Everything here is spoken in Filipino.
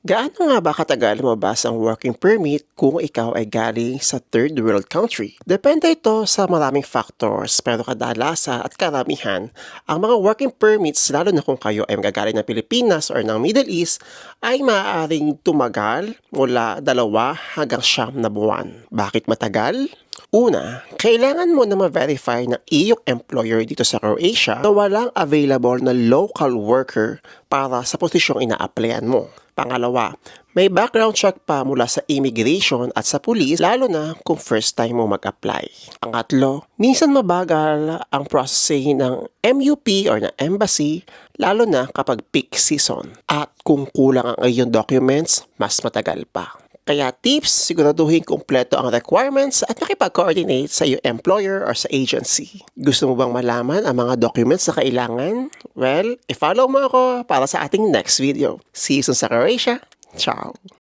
Gaano nga ba katagal lumabas ang working permit kung ikaw ay galing sa third world country? Depende ito sa maraming factors pero kadalasan at karamihan, ang mga working permits lalo na kung kayo ay magagaling ng Pilipinas or ng Middle East ay maaaring tumagal mula dalawa hanggang siyam na buwan. Bakit matagal? Una, kailangan mo na ma-verify ng iyong employer dito sa Croatia na walang available na local worker para sa posisyong ina-applyan mo. Pangalawa, may background check pa mula sa immigration at sa police lalo na kung first time mo mag-apply. Pangatlo, minsan mabagal ang processing ng MUP or ng embassy lalo na kapag peak season. At kung kulang ang iyong documents, mas matagal pa. Kaya tips, siguraduhin kumpleto ang requirements at makipag-coordinate sa iyong employer or sa agency. Gusto mo bang malaman ang mga documents na kailangan? Well, i-follow mo ako para sa ating next video. See you soon sa Croatia. Ciao!